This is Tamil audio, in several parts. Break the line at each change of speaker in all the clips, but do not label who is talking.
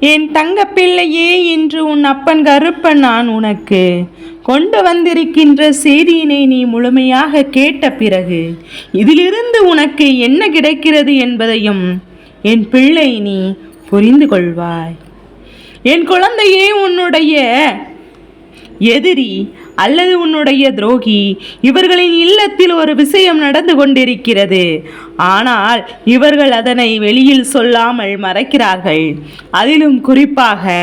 என் தங்க பிள்ளையே இன்று உன் அப்பன் கருப்பன் நான் உனக்கு. கொண்டு வந்திருக்கின்ற செய்தியினை நீ முழுமையாக கேட்ட பிறகு இதிலிருந்து உனக்கு என்ன கிடைக்கிறது என்பதையும் என் பிள்ளை நீ புரிந்து கொள்வாய். என் குழந்தையே உன்னுடைய எதிரி அல்லது உன்னுடைய துரோகி. இவர்களின் இல்லத்தில் ஒரு விஷயம் நடந்து கொண்டிருக்கிறது. ஆனால் இவர்கள் அதனை வெளியில் சொல்லாமல் மறைக்கிறார்கள். அதிலும் குறிப்பாக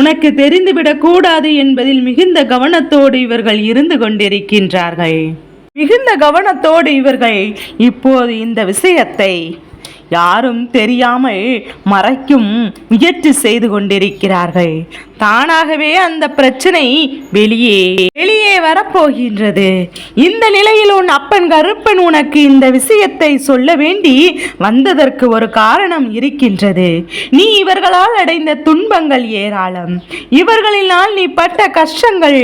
உனக்கு தெரிந்துவிடக்கூடாது என்பதில் மிகுந்த கவனத்தோடு இவர்கள் இருந்து கொண்டிருக்கின்றார்கள். மிகுந்த கவனத்தோடு இவர்கள் இப்போது இந்த விஷயத்தை யாரும் தெரியாமல் மறைக்கும் முயற்சி செய்து கொண்டிருக்கிறார்கள். தானாகவே அந்த பிரச்சனை வெளியே வெளியே வரப்போகின்றது. இந்த நிலையில் உன் அப்பன் கருப்பன் உனக்கு இந்த விஷயத்தை சொல்ல வேண்டி வந்ததற்கு ஒரு காரணம் இருக்கின்றது. நீ இவர்களால் அடைந்த துன்பங்கள் ஏராளம். இவர்களினால் நீ பட்ட கஷ்டங்கள்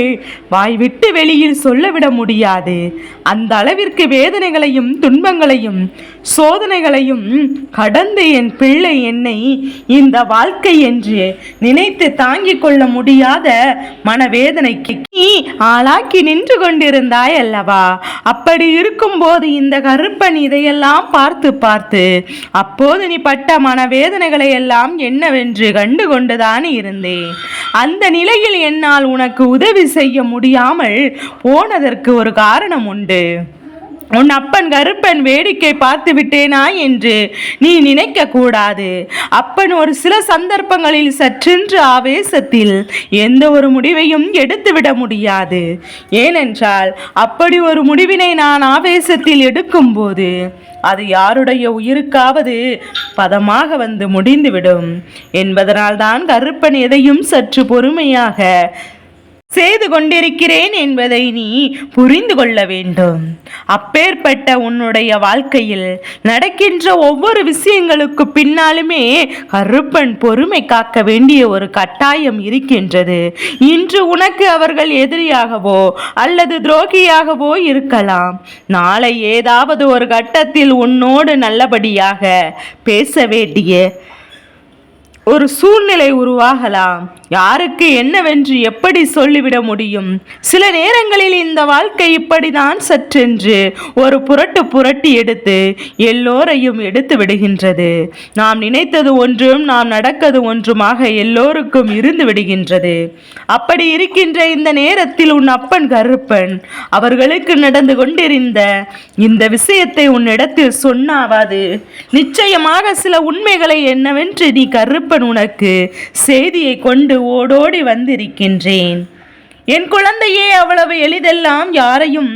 வாய் விட்டு வெளியில் சொல்லவிட முடியாது. அந்த அளவிற்கு வேதனைகளையும் துன்பங்களையும் சோதனைகளையும் கடந்து என் பிள்ளை என்னை இந்த வாழ்க்கை என்று நினைத்து தாங்கிக் கொள்ள முடியாத மனவேதனைக்கு நீ ஆளாக்கி நின்று கொண்டிருந்தாய் அல்லவா? அப்படி இருக்கும்போது இந்த கருப்பன் இதையெல்லாம் பார்த்து பார்த்து அப்போது நீ பட்ட மனவேதனைகளை எல்லாம் என்னவென்று கண்டு கொண்டுதான் இருந்தேன். அந்த நிலையில் என்னால் உனக்கு உதவி செய்ய முடியாமல் போனதற்கு ஒரு காரணம் உண்டு. உன் அப்பன் கருப்பன் வேடிக்கை பார்த்து விட்டேனா என்று நீ நினைக்க கூடாது. அப்பன் ஒரு சில சந்தர்ப்பங்களில் சற்றென்று ஆவேசத்தில் எந்த ஒரு முடிவையும் எடுத்துவிட முடியாது. ஏனென்றால் அப்படி ஒரு முடிவினை நான் ஆவேசத்தில் எடுக்கும்போது அது யாருடைய உயிருக்காவது பதமாக வந்து முடிந்துவிடும். என்பதனால்தான் கருப்பன் எதையும் சற்று பொறுமையாக செய்து கொண்டிருக்கிறேன் என்பதை நீ புரிந்து கொள்ள வேண்டும். அப்பேற்பட்ட உன்னுடைய வாழ்க்கையில் நடக்கின்ற ஒவ்வொரு விஷயங்களுக்கு பின்னாலுமே கருப்பன் பொறுமை காக்க வேண்டிய ஒரு கட்டாயம் இருக்கின்றது. இன்று உனக்கு அவர்கள் எதிரியாகவோ அல்லது துரோகியாகவோ இருக்கலாம். நாளை ஏதாவது ஒரு கட்டத்தில் உன்னோடு நல்லபடியாக பேச வேண்டிய ஒரு சூழ்நிலை உருவாகலாம். யாருக்கு என்னவென்று எப்படி சொல்லிவிட முடியும்? சில நேரங்களில் இந்த வாழ்க்கை இப்படிதான் சற்றென்று ஒரு புரட்டு புரட்டி எடுத்து எல்லோரையும் எடுத்து விடுகின்றது. நாம் நினைத்தது ஒன்றும் நாம் நடக்கது ஒன்றுமாக எல்லோருக்கும் இருந்து விடுகின்றது. அப்படி இருக்கின்ற இந்த நேரத்தில் உன் அப்பன் கருப்பன் அவர்களுக்கு நடந்து கொண்டிருந்த இந்த விஷயத்தை உன்னிடத்தில் சொன்னாவாது? நிச்சயமாக சில உண்மைகளை என்னவென்று நீ கருப்பன் உனக்கு செய்தியை கொண்டு ஓடோடி வந்திருக்கின்றேன். என் குழந்தையே அவ்வளவு எளிதெல்லாம் யாரையும்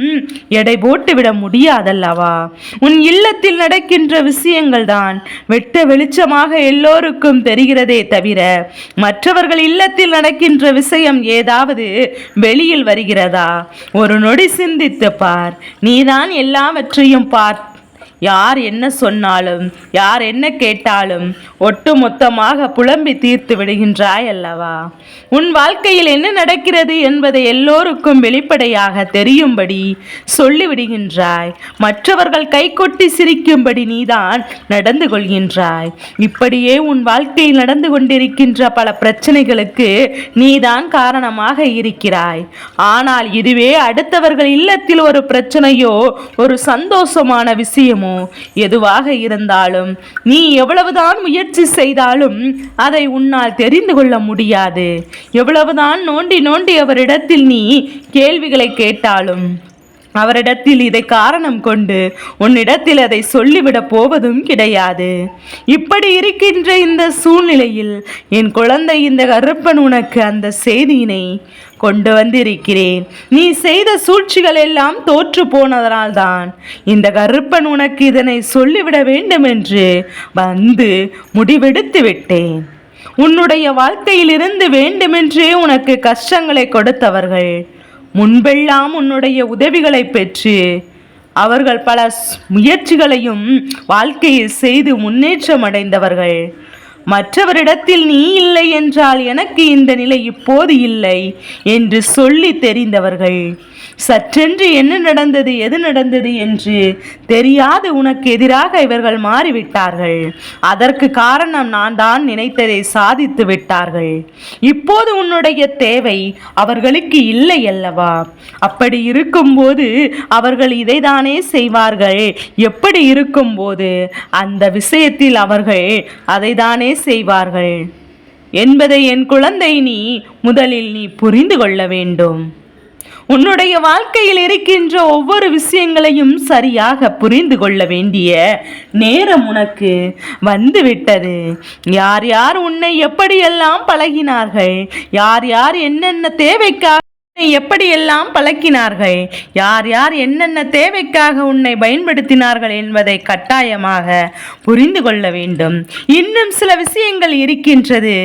எடை போட்டுவிட முடியாதல்லவா? உன் இல்லத்தில் நடக்கின்ற விஷயங்கள் தான் வெட்ட வெளிச்சமாக எல்லோருக்கும் தெரிகிறதே தவிர மற்றவர்கள் இல்லத்தில் நடக்கின்ற விஷயம் ஏதாவது வெளியில் வருகிறதா? ஒரு நொடி சிந்தித்து பார். நீதான் எல்லாவற்றையும் பார்த்து யார் என்ன சொன்னாலும் யார் என்ன கேட்டாலும் ஒட்டு மொத்தமாக புலம்பி தீர்த்து விடுகின்றாய் அல்லவா? உன் வாழ்க்கையில் என்ன நடக்கிறது என்பதை எல்லோருக்கும் வெளிப்படையாக தெரியும்படி சொல்லிவிடுகின்றாய் மற்றவர்கள் கைகொட்டி சிரிக்கும்படி நீதான் நடந்து கொள்கின்றாய். இப்படியே உன் வாழ்க்கையில் நடந்து கொண்டிருக்கின்ற பல பிரச்சனைகளுக்கு நீதான் காரணமாக இருக்கிறாய். ஆனால் இதுவே அடுத்தவர்கள் இல்லத்தில் ஒரு பிரச்சனையோ ஒரு சந்தோஷமான விஷயமோ எதுவாக இருந்தாலும் நீ எவ்வளவுதான் முயற்சி செய்தாலும் அதை உன்னால் தெரிந்து கொள்ள முடியாது. எவ்வளவுதான் நோண்டி நோண்டி அவரிடத்தில் நீ கேள்விகளை கேட்டாலும் அவரிடத்தில் இதை காரணம் கொண்டு உன்னிடத்தில் அதை சொல்லிவிடப் போவதும் கிடையாது. இப்படி இருக்கின்ற இந்த சூழ்நிலையில் என் குழந்தை இந்த கருப்பன் உனக்கு அந்த செய்தியினை கொண்டு வந்திருக்கிறேன். நீ செய்த சூழ்ச்சிகள் எல்லாம் தோற்று போனதனால்தான் இந்த கருப்பன் உனக்கு இதனை சொல்லிவிட வேண்டும் என்று வந்து முடிவெடுத்து விட்டேன். உன்னுடைய வாழ்க்கையிலிருந்து வேண்டுமென்றே உனக்கு கஷ்டங்களை கொடுத்தவர்கள் முன்பெல்லாம் உன்னுடைய உதவிகளை பெற்று அவர்கள் பல முயற்சிகளையும் வாழ்க்கையில் செய்து முன்னேற்றம் அடைந்தவர்கள் மற்றவரிடத்தில் நீ இல்லை என்றால் எனக்கு இந்த நிலை இப்போது இல்லை என்று சொல்லி தெரிந்தவர்கள். சற்றென்று என்ன நடந்தது எது நடந்தது என்று தெரியாது. உனக்கு எதிராக இவர்கள் மாறிவிட்டார்கள். அதற்கு காரணம் நான் தான் நினைத்ததை சாதித்து விட்டார்கள். இப்போது உன்னுடைய தேவை அவர்களுக்கு இல்லை அல்லவா? அப்படி இருக்கும்போது அவர்கள் இதைதானே செய்வார்கள். எப்படி இருக்கும்போது? அந்த விஷயத்தில் அவர்கள் அதைதானே செய்வார்கள். என்பதை என் குழந்தை நீ முதலில் நீ புரிந்து கொள்ள வேண்டும். உன்னுடைய வாழ்க்கையில் இருக்கின்ற ஒவ்வொரு விஷயங்களையும் சரியாக புரிந்து கொள்ள வேண்டிய நேரம் உனக்கு வந்துவிட்டது. யார் யார் உன்னை எப்படியெல்லாம் பழகினார்கள்? யார் யார் என்னென்ன தேவைக்காக உன்னை எப்படியெல்லாம் பழக்கினார்கள்? யார் யார் என்னென்ன தேவைக்காக உன்னை பயன்படுத்தினார்கள் என்பதை கட்டாயமாக புரிந்து கொள்ள வேண்டும். இன்னும் சில விஷயங்கள் இருக்கின்றது.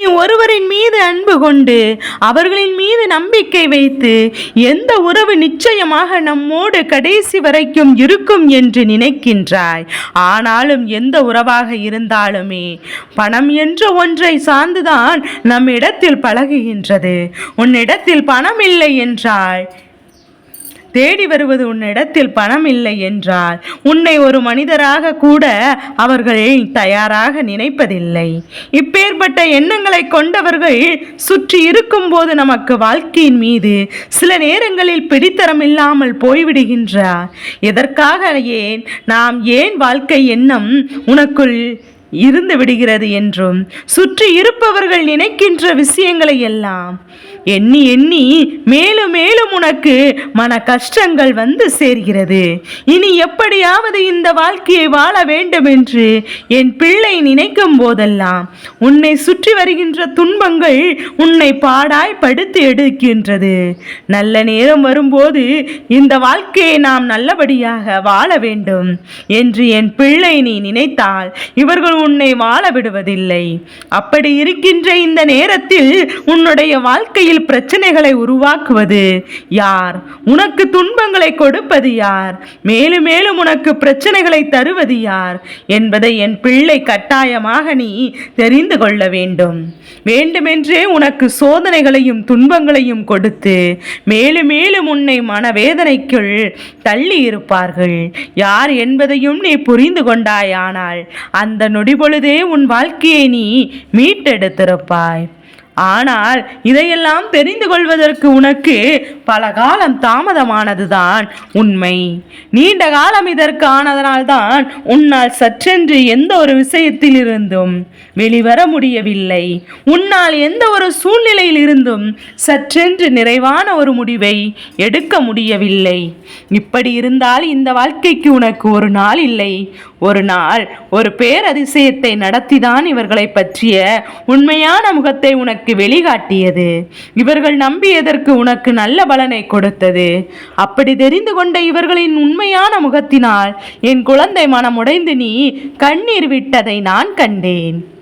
ஒருவரின் மீது அன்பு கொண்டு அவர்களின் மீது நம்பிக்கை வைத்து எந்த உறவு நிச்சயமாக நம்மோடு கடைசி வரைக்கும் இருக்கும் என்று நினைக்கின்றாய். ஆனாலும் எந்த உறவாக இருந்தாலுமே பணம் என்ற ஒன்றை சார்ந்துதான் நம் இடத்தில் பழகுகின்றது. உன்னிடத்தில் பணம் இல்லை என்றால் தேடி வருவது உன்னிடத்தில் பணம் இல்லை என்றால் உன்னை ஒரு மனிதராக கூட அவர்கள் தயாராக நினைப்பதில்லை. இப்பேற்பட்ட எண்ணங்களை கொண்டவர்கள் சுற்றி இருக்கும்போது நமக்கு வாழ்க்கையின் மீது சில நேரங்களில் பிடித்தரம் இல்லாமல் போய்விடுகின்றார். எதற்காக ஏன்? நாம் ஏன் வாழ்க்கை எண்ணம் உனக்குள் இருந்து விடுகிறது என்றும் சுற்றி இருப்பவர்கள் நினைக்கின்ற விஷயங்களை எல்லாம் எண்ணி எண்ணி மேலும் மேலும் உனக்கு மன கஷ்டங்கள் வந்து சேர்கிறது. இனி எப்படியாவது இந்த வாழ்க்கையை வாழ வேண்டும் என்று என் பிள்ளை நினைக்கும் போதெல்லாம் உன்னை சுற்றி வருகின்ற துன்பங்கள் உன்னை பாடாய் படுத்து எடுக்கின்றது. நல்ல நேரம் வரும்போது இந்த வாழ்க்கையை நாம் நல்லபடியாக வாழ வேண்டும் என்று என் பிள்ளை நீ நினைத்தால் இவர்கள் உன்னை வாழ விடுவதில்லை. அப்படி இருக்கின்ற இந்த நேரத்தில் உன்னுடைய வாழ்க்கையில் பிரச்சனைகளை உருவாக்குவது யார்? உனக்கு துன்பங்களை கொடுப்பது யார்? மேலும் மேலும் உனக்கு பிரச்சனைகளை தருவது யார்? என்பதை என் பிள்ளை கட்டாயமாக நீ தெரிந்து கொள்ள வேண்டும். வேண்டுமென்றே உனக்கு சோதனைகளையும் துன்பங்களையும் கொடுத்து மேலும் மேலும் உன்னை மனவேதனைக்குள் தள்ளி இருப்பார்கள். யார் என்பதையும் நீ புரிந்து கொண்டாயானால் அந்த நொடிபொழுதே உன் வாழ்க்கையை நீ மீட்டெடுத்திருப்பாய். ஆனால் இதையெல்லாம் தெரிந்து கொள்வதற்கு உனக்கு பல காலம் தாமதமானதுதான் உண்மை. நீண்ட காலம் இதற்கு ஆனதனால்தான் உன்னால் சற்றென்று எந்த ஒரு விஷயத்தில் இருந்தும் வெளிவர முடியவில்லை. உன்னால் எந்த ஒரு சூழ்நிலையில் இருந்தும் சற்றென்று நிறைவான ஒரு முடிவை எடுக்க முடியவில்லை. இப்படி இருந்தால் இந்த வாழ்க்கைக்கு உனக்கு ஒரு நாள் இல்லை. ஒரு நாள் ஒரு பேரதிசயத்தை நடத்திதான் இவர்களை பற்றிய உண்மையான முகத்தை உனக்கு வெளிகாட்டியது. இவர்கள் நம்பியதற்கு உனக்கு நல்ல பலனை கொடுத்தது. அப்படி தெரிந்து கொண்ட இவர்களின் உண்மையான முகத்தினால் என் குழந்தை மனம் உடைந்து நீ கண்ணீர் விட்டதை நான் கண்டேன்.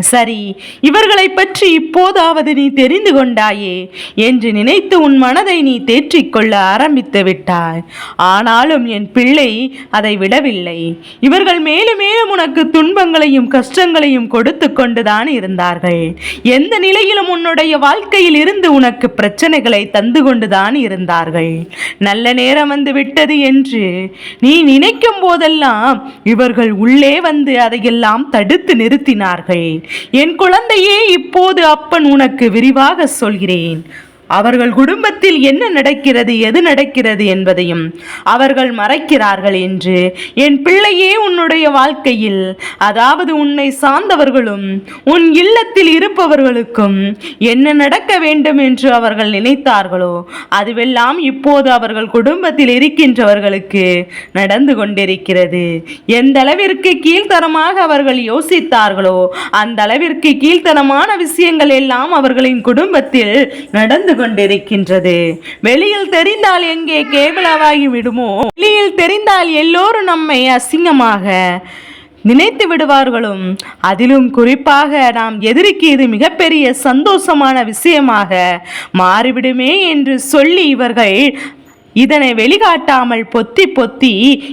சரி இவர்களை பற்றி இப்போதாவது நீ தெரிந்து கொண்டாயே என்று நினைத்து உன் மனதை நீ தேற்றிக்கொள்ள ஆரம்பித்து விட்டாய். ஆனாலும் என் பிள்ளை அதை விடவில்லை. இவர்கள் மேலும் மேலும் உனக்கு துன்பங்களையும் கஷ்டங்களையும் கொடுத்து கொண்டுதான் இருந்தார்கள். எந்த நிலையிலும் உன்னுடைய வாழ்க்கையில் இருந்து உனக்கு பிரச்சனைகளை தந்து கொண்டுதான் இருந்தார்கள். நல்ல நேரம் வந்து விட்டது என்று நீ நினைக்கும் போதெல்லாம் இவர்கள் உள்ளே வந்து அதையெல்லாம் தடுத்து நிறுத்தினார்கள். என் குழந்தையே இப்போது அப்பன் உனக்கு விரிவாக சொல்கிறேன். அவர்கள் குடும்பத்தில் என்ன நடக்கிறது எது நடக்கிறது என்பதையும் அவர்கள் மறைக்கிறார்கள் என்று என் பிள்ளையே உன்னுடைய வாழ்க்கையில் அதாவது உன்னை சார்ந்தவர்களும் உன் இல்லத்தில் இருப்பவர்களுக்கும் என்ன நடக்க வேண்டும் என்று அவர்கள் நினைத்தார்களோ அதுவெல்லாம் இப்போது அவர்கள் குடும்பத்தில் இருக்கின்றவர்களுக்கு நடந்து கொண்டிருக்கிறது. எந்த அளவிற்கு கீழ்த்தரமாக அவர்கள் யோசித்தார்களோ அந்த அளவிற்கு கீழ்த்தரமான விஷயங்கள் எல்லாம் அவர்களின் குடும்பத்தில் நடந்து கொண்டிருக்கின்றது. வெளியில் தெரிந்தால் எங்கே கேவலாவாகி விடுமோ? வெளியில் தெரிந்தால் எல்லோரும் நம்மை அசிங்கமாக நினைத்து விடுவார்களும். அதிலும் குறிப்பாக நாம் எதிரிக்கு இது மிகப்பெரிய சந்தோஷமான விஷயமாக மாறிவிடுமே என்று சொல்லி இவர்கள் இதனை வெளிக்காட்டாமல் பொத்தி பொத்தி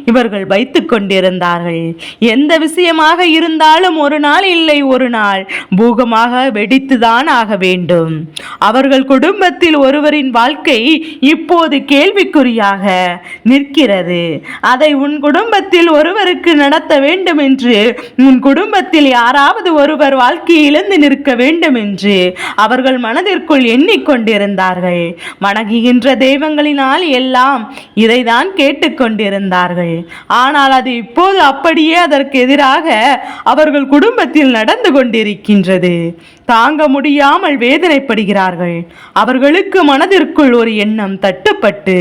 இவர்கள் வைத்து கொண்டிருந்தார்கள். எந்த விஷயமாக இருந்தாலும் ஒரு நாள் இல்லை ஒரு நாள் பூகமாக வெடித்துதான் ஆக வேண்டும். அவர்கள் குடும்பத்தில் ஒருவரின் வாழ்க்கை இப்போது கேள்விக்குறியாக நிற்கிறது. அதை உன் குடும்பத்தில் ஒருவருக்கு நடத்த வேண்டும் என்று உன் குடும்பத்தில் யாராவது ஒருவர் வாழ்க்கையை இழந்து நிற்க வேண்டும் என்று அவர்கள் மனதிற்குள் எண்ணிக்கொண்டிருந்தார்கள். வணங்குகின்ற தெய்வங்களினால் எல்லாம் இதைதான் கேட்டுக்கொண்டிருந்தார்கள். ஆனால் அது இப்போது அப்படியே அதற்கு எதிராக அவர்கள் குடும்பத்தில் நடந்து கொண்டிருக்கின்றது. தாங்க முடியாமல் வேதனைப்படுகிறார்கள். அவர்களுக்கு மனதிற்குள் ஒரு எண்ணம் தட்டுப்பட்டு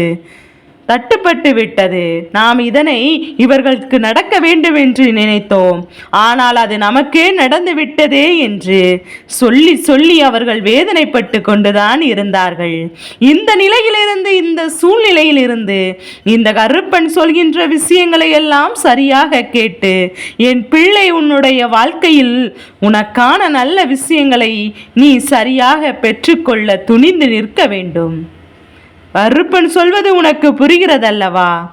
தட்டுப்பட்டு விட்டது. நாம் இதனை இவர்களுக்கு நடக்க வேண்டும் என்று நினைத்தோம். ஆனால் அது நமக்கே நடந்து விட்டதே என்று சொல்லி சொல்லி அவர்கள் வேதனைப்பட்டு கொண்டுதான் இருந்தார்கள். இந்த நிலையிலிருந்து இந்த சூழ்நிலையிலிருந்து இந்த கருப்பன் சொல்கின்ற விஷயங்களை எல்லாம் சரியாக கேட்டு என் பிள்ளை உன்னுடைய வாழ்க்கையில் உனக்கான நல்ல விஷயங்களை நீ சரியாக பெற்றுக்கொள்ள துணிந்து நிற்க வேண்டும். அருப்பன் சொல்வது உனக்கு புரிகிறதல்லவா?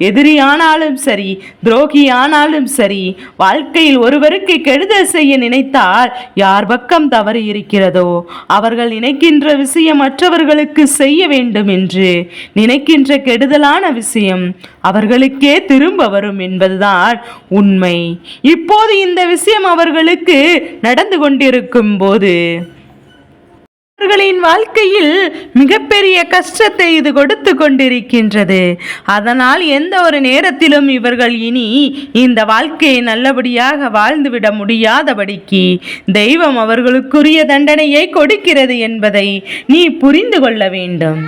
எதிரியானாலும் சரி துரோகியானாலும் சரி வாழ்க்கையில் ஒருவருக்கு கெடுதல் செய்ய நினைத்தால் யார் பக்கம் தவறு இருக்கிறதோ அவர்கள் நினைக்கின்ற விஷயம் மற்றவர்களுக்கு செய்ய வேண்டும் என்று நினைக்கின்ற கெடுதலான விஷயம் அவர்களுக்கே திரும்ப வரும் என்பதுதான் உண்மை. இப்போது இந்த விஷயம் அவர்களுக்கு நடந்து கொண்டிருக்கும் போது அவர்களின் வாழ்க்கையில் மிகப்பெரிய கஷ்டத்தை இது கொடுத்து கொண்டிருக்கின்றது. அதனால் எந்த ஒரு நேரத்திலும் இவர்கள் இனி இந்த வாழ்க்கையை நல்லபடியாக வாழ்ந்துவிட முடியாதபடிக்கு தெய்வம் அவர்களுக்குரிய தண்டனையை கொடுக்கிறது என்பதை நீ புரிந்து கொள்ள வேண்டும்.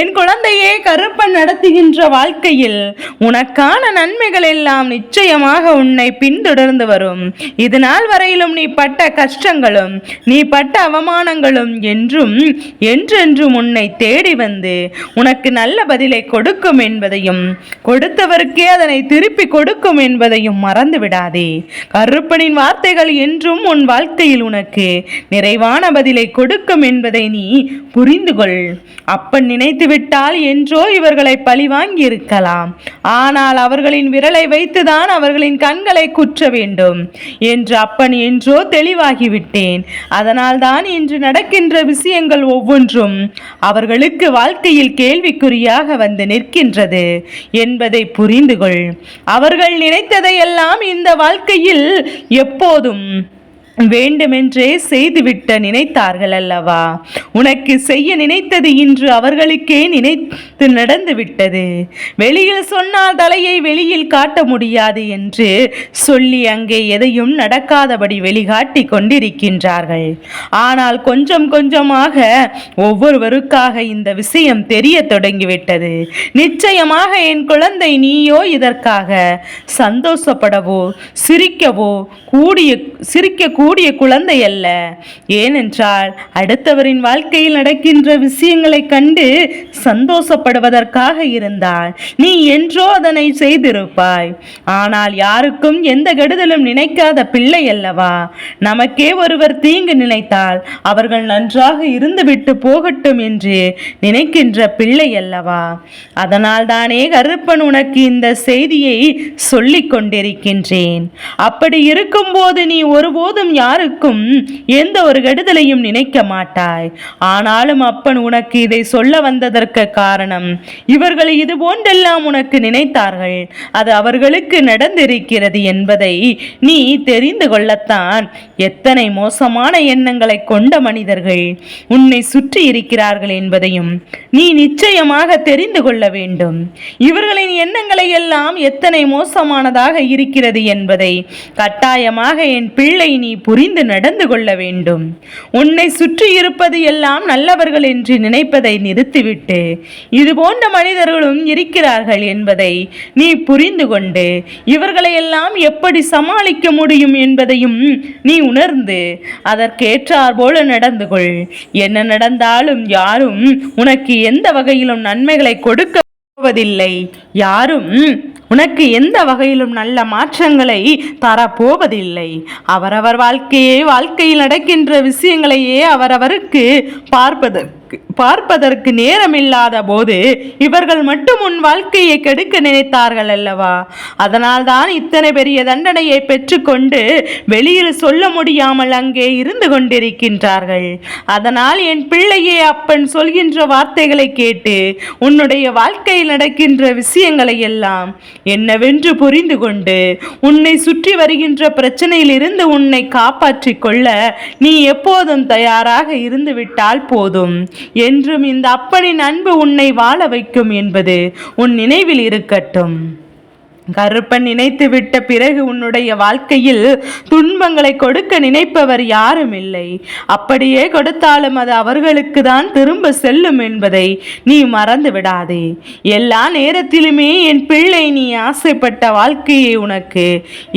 என் குழந்தையே கருப்பன் நடத்துகின்ற வாழ்க்கையில் உனக்கான நன்மைகள் எல்லாம் நிச்சயமாக உன்னை பின்தொடர்ந்து வரும். இது நாள் வரையிலும் நீ பட்ட கஷ்டங்களும் நீ பட்ட அவமானங்களும் என்று என்றும் என்றென்றும் உன்னை தேடி வந்து உனக்கு நல்ல பதிலை கொடுக்கும் என்பதையும் கொடுத்தவருக்கே அதனை திருப்பி கொடுக்கும் என்பதையும் மறந்து விடாதே. கருப்பனின் வார்த்தைகள் என்றும் உன் வாழ்க்கையில் உனக்கு நிறைவான பதிலை கொடுக்கும் என்பதை நீ புரிந்து கொள். அப்பன் நினைத்து விட்டால் என்றோ இவர்களை பழிவாங்கி இருக்கலாம் ஆனால் அவர்களின் விரலை வைத்துதான் அவர்களின் கண்களை குற்ற வேண்டும். என்று அப்பன் என்றோ தெளிவாகிவிட்டேன். அதனால்தான் இன்று நடக்கின்ற விஷயம் விஷயங்கள் ஒவ்வொன்றும் அவர்களுக்கு வாழ்க்கையில் கேள்விக்குறியாக வந்து நிற்கின்றது என்பதை புரிந்து கொள் அவர்கள் நினைத்ததையெல்லாம் இந்த வாழ்க்கையில் எப்போதும் வேண்டுமென்றே செய்துவிட்ட நினைத்தார்கள் அல்லவா உனக்கு செய்ய நினைத்தது இன்று அவர்களுக்கே நினைத்து நடந்து விட்டது வெளியில் சொன்னால் தலையை வெளியில் காட்ட முடியாது என்று சொல்லி அங்கே எதையும் நடக்காதபடி வெளிகாட்டி கொண்டிருக்கின்றார்கள். ஆனால் கொஞ்சம் கொஞ்சமாக ஒவ்வொருவருக்காக இந்த விஷயம் தெரிய தொடங்கிவிட்டது. நிச்சயமாக என் குழந்தை நீயோ இதற்காக சந்தோஷப்படவோ சிரிக்கவோ கூடிய சிரிக்க கூடிய குழந்தை அல்ல. ஏனென்றால் அடுத்தவரின் வாழ்க்கையில் நடக்கின்ற விஷயங்களை கண்டு சந்தோஷப்படுவதற்காக இருந்தால் நீ என்றோ அதனை செய்திருப்பாய். ஆனால் யாருக்கும் எந்த கெடுதலும் நினைக்காத பிள்ளை அல்லவா? நமக்கே ஒருவர் தீங்கு நினைத்தால் அவர்கள் நன்றாக இருந்துவிட்டு போகட்டும் என்று நினைக்கின்ற பிள்ளை அல்லவா? அதனால் தானே கருப்பன் உனக்கு இந்த செய்தியை சொல்லிக் கொண்டிருக்கின்றேன். அப்படி இருக்கும்போது நீ ஒருபோதும் யாருக்கும் எந்த ஒரு கெடுதலையும் நினைக்க மாட்டாய். ஆனாலும் அப்பன் உனக்கு இதை சொல்ல வந்ததற்கு காரணம் இவர்கள் இது போன்றெல்லாம் உனக்கு நினைத்தார்கள். அது அவர்களுக்கு நடந்திருக்கிறது என்பதை நீ தெரிந்து கொள்ளத்தான். எத்தனை மோசமான எண்ணங்களை கொண்ட மனிதர்கள் உன்னை சுற்றி இருக்கிறார்கள் என்பதையும் நீ நிச்சயமாக தெரிந்து கொள்ள வேண்டும். இவர்களின் எண்ணங்களை எல்லாம் எத்தனை மோசமானதாக இருக்கிறது என்பதை கட்டாயமாக என் பிள்ளை நீ புரிந்து நடந்து கொள்ள வேண்டும். உன்னை சுற்றி இருப்பது எல்லாம் நல்லவர்கள் என்று நினைப்பதை நிறுத்திவிட்டு இது போன்ற மனிதர்களும் இருக்கிறார்கள் என்பதை நீ புரிந்து கொண்டு இவர்களை எல்லாம் எப்படி சமாளிக்க முடியும் என்பதையும் நீ உணர்ந்து அதற்கேற்றார் போல நடந்து கொள். என்ன நடந்தாலும் யாரும் உனக்கு எந்த வகையிலும் நன்மைகளை கொடுக்க போவதில்லை. யாரும் உனக்கு எந்த வகையிலும் நல்ல மாற்றங்களை தரப்போவதில்லை. அவரவர் வாழ்க்கையை வாழ்க்கையில் நடக்கின்ற விஷயங்களையே அவரவருக்கு பார்ப்பது. பார்ப்பதற்கு நேரமில்லாத போது இவர்கள் மட்டும் உன் வாழ்க்கையை கெடுக்க நினைத்தார்கள் அல்லவா? அதனால்தான் இத்தனை பெரிய தண்டனையை பெற்றுக்கொண்டு வெளியில் சொல்ல முடியாமல் அங்கே இருந்து கொண்டிருக்கின்றார்கள். அதனால் என் பிள்ளையே அப்பன் சொல்கின்ற வார்த்தைகளை கேட்டு உன்னுடைய வாழ்க்கையில் நடக்கின்ற விஷயங்களை எல்லாம் என்னவென்று புரிந்து கொண்டு உன்னை சுற்றி வருகின்ற பிரச்சனையிலிருந்து உன்னை காப்பாற்றிக் கொள்ள நீ எப்போதும் தயாராக இருந்துவிட்டால் போதும். என்றும் இந்த அப்பனின் அன்பு உன்னை வாழ வைக்கும் என்பது உன் நினைவில் இருக்கட்டும். கருப்பன் நினைத்து விட்ட பிறகு உன்னுடைய வாழ்க்கையில் துன்பங்களை கொடுக்க நினைப்பவர் யாரும் இல்லை அப்படியே கொடுத்தாலும் அது அவர்களுக்கு தான் திரும்ப செல்லும் என்பதை நீ மறந்து விடாதே. எல்லா நேரத்திலுமே என் பிள்ளை நீ ஆசைப்பட்ட வாழ்க்கையை உனக்கு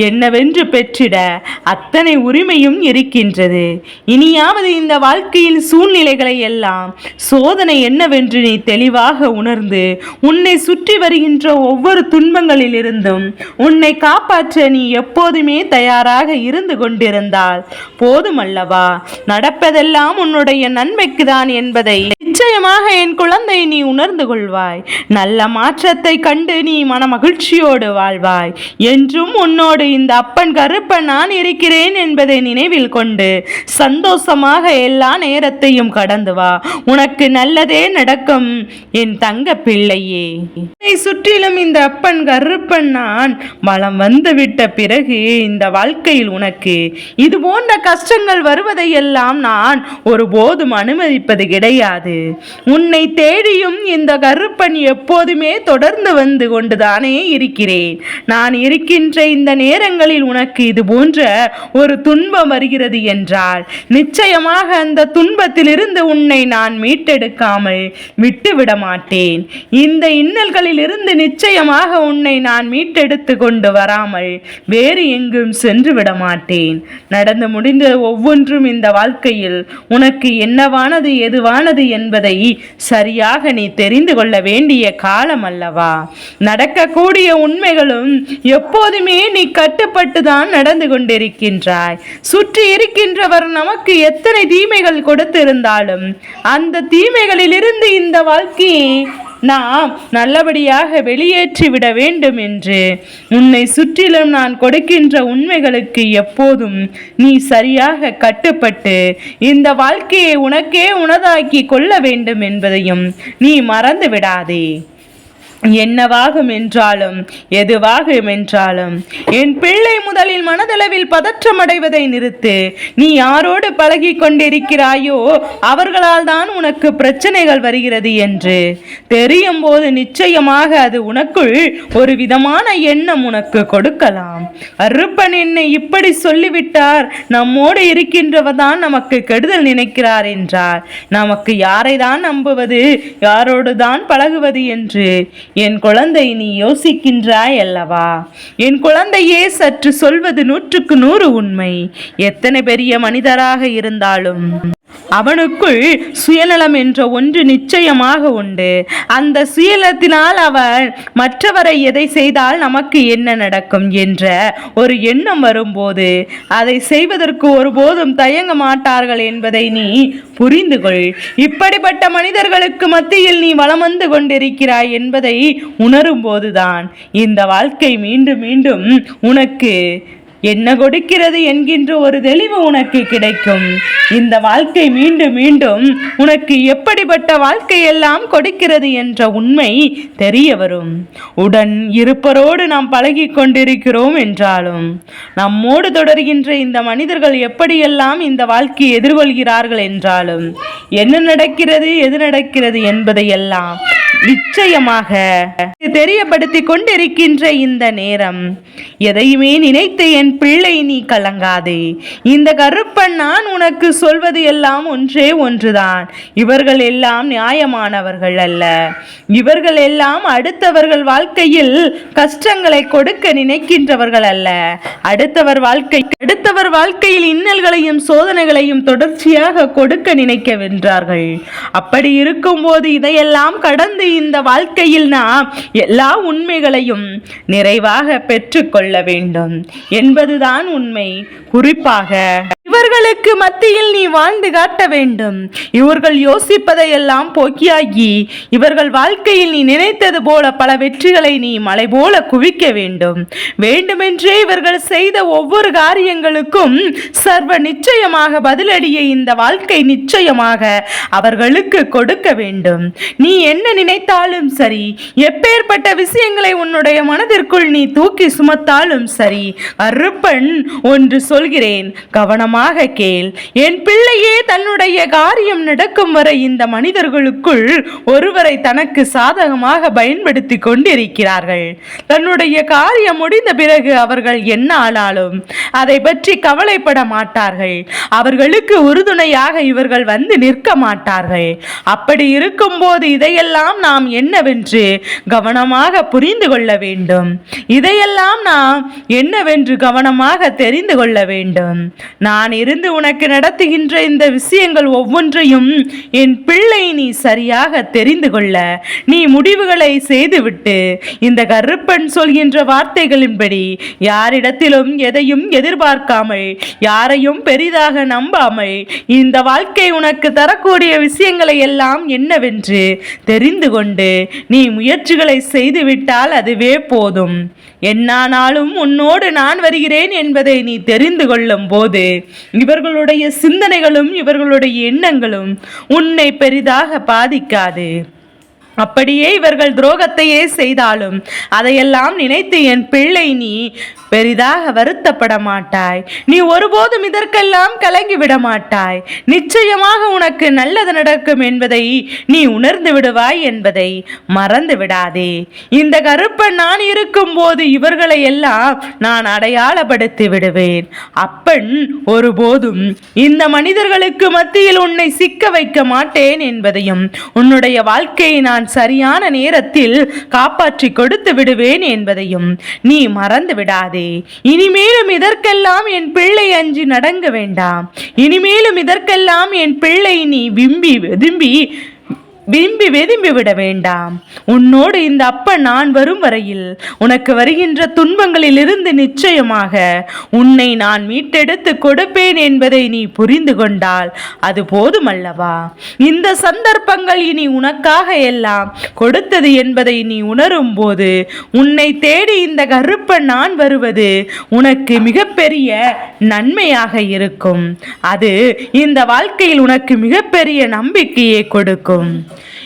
என்னவென்று பெற்றிட அத்தனை உரிமையும் இருக்கின்றது. இனியாவது இந்த வாழ்க்கையின் சூழ்நிலைகளை எல்லாம் சோதனை என்னவென்று நீ தெளிவாக உணர்ந்து உன்னை சுற்றி வருகின்ற ஒவ்வொரு துன்பங்களிலிருந்து இருந்தும் உன்னை காப்பாற்ற நீ எப்போதுமே தயாராக இருந்து கொண்டிருந்தால் போதுமல்லவா. நடப்பதெல்லாம் உன்னுடைய நன்மைக்குதான் என்பதை நிச்சயமாக என் குழந்தை நீ உணர்ந்து கொள்வாய். நல்ல மாற்றத்தை கண்டு நீ மன மகிழ்ச்சியோடு வாழ்வாய். என்றும் உன்னோடு இந்த அப்பன் கருப்பன் நான் இருக்கிறேன் என்பதை நினைவில் கொண்டு சந்தோஷமாக எல்லா நேரத்தையும் கடந்து வா. உனக்கு நல்லதே நடக்கும் என் தங்க பிள்ளையே. சுற்றிலும் இந்த அப்பன் கருப்பன் நான். வளம் வந்து விட்ட பிறகு இந்த வாழ்க்கையில் உனக்கு இது போன்ற கஷ்டங்கள் வருவதையெல்லாம் நான் ஒருபோதும் அனுமதிப்பது கிடையாது. உன்னை தேடியும் இந்த கருப்பன் எப்போதுமே தொடர்ந்து வந்து கொண்டுதானே இருக்கிறேன். நான் இருக்கின்ற இந்த நேரங்களில் உனக்கு இது போன்ற ஒரு துன்பம் வருகிறது என்றால் நிச்சயமாக அந்த துன்பத்திலிருந்து உன்னை நான் மீட்டெடுக்காமல் விட்டுவிட மாட்டேன். இந்த இன்னல்களில் இருந்து நிச்சயமாக உன்னை நான் மீட்டெடுத்து கொண்டு வராமல் வேறு எங்கும் சென்று விட மாட்டேன். நடந்து முடிந்த ஒவ்வொன்றும் இந்த வாழ்க்கையில் உனக்கு என்னவானது எதுவானது என்பதை சரியாக நீ தெரிந்து கொள்ள வேண்டிய காலம் அல்லவா நடக்கக்கூடிய உண்மைகளும் எப்போதுமே நீ கட்டுப்பட்டு தான் நடந்து கொண்டிருக்கின்றாய். சுற்றி இருக்கின்றவர் நமக்கு எத்தனை தீமைகள் கொடுத்திருந்தாலும் அந்த தீமைகளிலிருந்து இந்த வாழ்க்கையை நாம் நல்லபடியாக வெளியேற்றி விட வேண்டும் என்று. உன்னை சுற்றிலும் நான் கொடுக்கின்ற உண்மைகளுக்கு எப்போதும் நீ சரியாக கட்டுப்பட்டு இந்த வாழ்க்கையை உனக்கே உனதாக்கி கொள்ள வேண்டும் என்பதையும் நீ மறந்து விடாதே என்னவாகும் என்றாலும் எதுவாகும் என்றாலும் என் பிள்ளை முதலில் மனதளவில் பதற்றமடைவதை நிறுத்து நீ யாரோடு பழகி கொண்டிருக்கிறாயோ அவர்களால் தான் உனக்கு பிரச்சனைகள் வருகிறது என்று. தெரியும் போது நிச்சயமாக அது உனக்குள் ஒரு விதமான எண்ணம் உனக்கு கொடுக்கலாம். அருப்பன் என்னை இப்படி சொல்லிவிட்டார் நம்மோடு இருக்கின்றவர் தான் நமக்கு கெடுதல் நினைக்கிறார் என்றார். நமக்கு யாரை தான் நம்புவது யாரோடு தான் பழகுவது என்று. என் குழந்தை நீ யோசிக்கின்றாய் அல்லவா என் குழந்தையே சற்று சொல்வது நூற்றுக்கு நூறு உண்மை. எத்தனை பெரிய மனிதராக இருந்தாலும் அவனுக்குள் சுயநலம் என்ற ஒன்று நிச்சயமாக உண்டு. அந்த சுயநலத்தினால் அவன் மற்றவரை எதை செய்தால் நமக்கு என்ன நடக்கும் என்ற ஒரு எண்ணம் வரும்போது அதை செய்வதற்கு ஒருபோதும் தயங்க மாட்டார்கள் என்பதை நீ புரிந்து கொள் இப்படிப்பட்ட மனிதர்களுக்கு மத்தியில் நீ வளம் வந்து கொண்டிருக்கிறாய் என்பதை உணரும் போதுதான் இந்த வாழ்க்கை மீண்டும் மீண்டும் உனக்கு என்ன கொடுக்கிறது என்கின்ற ஒரு தெளிவு உனக்கு கிடைக்கும். இந்த வாழ்க்கை மீண்டும் மீண்டும் உனக்கு எப்படிப்பட்ட வாழ்க்கையெல்லாம் கொடுக்கிறது என்ற உண்மை தெரிய வரும். உடன் இருப்பரோடு நாம் பழகி கொண்டிருக்கிறோம் என்றாலும் நம்மோடு தொடர்கின்ற இந்த மனிதர்கள் எப்படியெல்லாம் இந்த வாழ்க்கையை எதிர்கொள்கிறார்கள் என்றாலும் என்ன நடக்கிறது எது நடக்கிறது என்பதையெல்லாம் நிச்சயமாக தெரியப்படுத்தி கொண்டிருக்கின்ற இந்த நேரம். எதையுமே நினைத்து என் பிள்ளை நீ கலங்காதே. இந்த கருப்பன் நான் உனக்கு சொல்வது எல்லாம் ஒன்றே ஒன்றுதான். இவர்கள் எல்லாம் நியாயமானவர்கள் அல்ல. இவர்கள் எல்லாம் அடுத்தவர்கள் வாழ்க்கையில் கஷ்டங்களை கொடுக்க நினைக்கின்றவர்கள் அல்ல. அடுத்தவர் வாழ்க்கை அடுத்தவர் வாழ்க்கையில் இன்னல்களையும் சோதனைகளையும் தொடர்ச்சியாக கொடுக்க நினைக்க வென்றார்கள். அப்படி இருக்கும்போது இதையெல்லாம் கடந்து அதாவது இந்த வாழ்க்கையில் நாம் எல்லா உண்மைகளையும் நிறைவாக பெற்றுக்கொள்ள வேண்டும். என்பதுதான் உண்மை. குறிப்பாக இவர்களுக்கு மத்தியில் நீ வாழ்ந்து காட்ட வேண்டும். இவர்கள் யோசிப்பதையெல்லாம் போக்கியாகி இவர்கள் வாழ்க்கையில் நீ நினைத்தது போல பல வெற்றிகளை நீ மலை போல குவிக்க வேண்டும். வேண்டுமென்றே இவர்கள் செய்த ஒவ்வொரு காரியங்களுக்கும் சர்வ நிச்சயமாக பதிலடியை இந்த வாழ்க்கை நிச்சயமாக அவர்களுக்கு கொடுக்க வேண்டும். நீ என்ன நினை நினைத்தாலும் சரி எப்பேற்பட்ட விஷயங்களை உன்னுடைய மனதிற்குள் நீ தூக்கி சுமத்தாலும் சரி அருப்பன் ஒன்று சொல்கிறேன் கவனமாக கேள். என் பிள்ளையே தன்னுடைய காரியம் நடக்கும் வரை இந்த மனிதர்களுக்குள் ஒருவரை தனக்கு சாதகமாக பயன்படுத்தி கொண்டிருக்கிறார்கள். தன்னுடைய காரியம் முடிந்த பிறகு அவர்கள் என்ன ஆனாலும் அதை பற்றி கவலைப்பட மாட்டார்கள். அவர்களுக்கு உறுதுணையாக இவர்கள் வந்து நிற்க மாட்டார்கள். அப்படி இருக்கும்போது இதையெல்லாம் நாம் என்னவென்று கவனமாக புரிந்து கொள்ள வேண்டும். இதையெல்லாம் நாம் என்னவென்று கவனமாக தெரிந்து கொள்ள வேண்டும். நான் இருந்து உனக்கு நடத்துகின்ற இந்த விஷயங்கள் ஒவ்வொன்றையும் என் பிள்ளை நீ சரியாக தெரிந்து கொள்ள நீ முடிவுகளை செய்துவிட்டு இந்த கருப்பன் சொல்கின்ற வார்த்தைகளின்படி யாரிடத்திலும் எதையும் எதிர்பார்க்காமல் யாரையும் பெரிதாக நம்பாமல் இந்த வாழ்க்கை உனக்கு தரக்கூடிய விஷயங்களை எல்லாம் என்னவென்று தெரிந்து கொண்டு நீ முயற்சிகளை செய்துவிட்டால் அதுவே போதும். என்னானாலும் உன்னோடு நான் வருகிறேன் என்பதை நீ தெரிந்து கொள்ளும் போது இவர்களுடைய சிந்தனைகளும் இவர்களுடைய எண்ணங்களும் உன்னை பெரிதாக பாதிக்காது. அப்படியே இவர்கள் துரோகத்தையே செய்தாலும் அதையெல்லாம் நினைத்து என் பிள்ளை நீ பெரிதாக வருத்தப்பட மாட்டாய். நீ ஒருபோதும் இதற்கெல்லாம் கலங்கி விட மாட்டாய். நிச்சயமாக உனக்கு நல்லது நடக்கும் என்பதை நீ உணர்ந்து விடுவாய் என்பதை மறந்து விடாதே. இந்த கருப்பன் நான் இருக்கும்போது இவர்களை எல்லாம் நான் அடையாளப்படுத்தி விடுவேன். அப்பன் ஒருபோதும் இந்த மனிதர்களுக்கு மத்தியில் உன்னை சிக்க வைக்க மாட்டேன் என்பதையும் உன்னுடைய வாழ்க்கையை நான் சரியான நேரத்தில் காப்பாற்றி கொடுத்து விடுவேன் என்பதையும் நீ மறந்து விடாதே. இனிமேலும் இதற்கெல்லாம் என் பிள்ளை அஞ்சி நடங்க வேண்டாம். இனிமேலும் இதற்கெல்லாம் என் பிள்ளை நீ விம்பி விரும்பி விரும்பி வெதும்பி விட வேண்டாம். உன்னோடு இந்த அப்பன் நான் வரும் வரையில் உனக்கு வருகின்ற துன்பங்களில் இருந்து நிச்சயமாக உன்னை நான் மீட்டெடுத்து கொடுப்பேன் என்பதை நீ புரிந்து கொண்டால் அது போதுமல்லவா? இந்த சந்தர்ப்பங்கள் இனி உனக்காக எல்லாம் கொடுத்தது என்பதை நீ உணரும் போது உன்னை தேடி இந்த கருப்பன் நான் வருவது உனக்கு மிகப்பெரிய நன்மையாக இருக்கும். அது இந்த வாழ்க்கையில் உனக்கு மிகப்பெரிய நம்பிக்கையை கொடுக்கும்.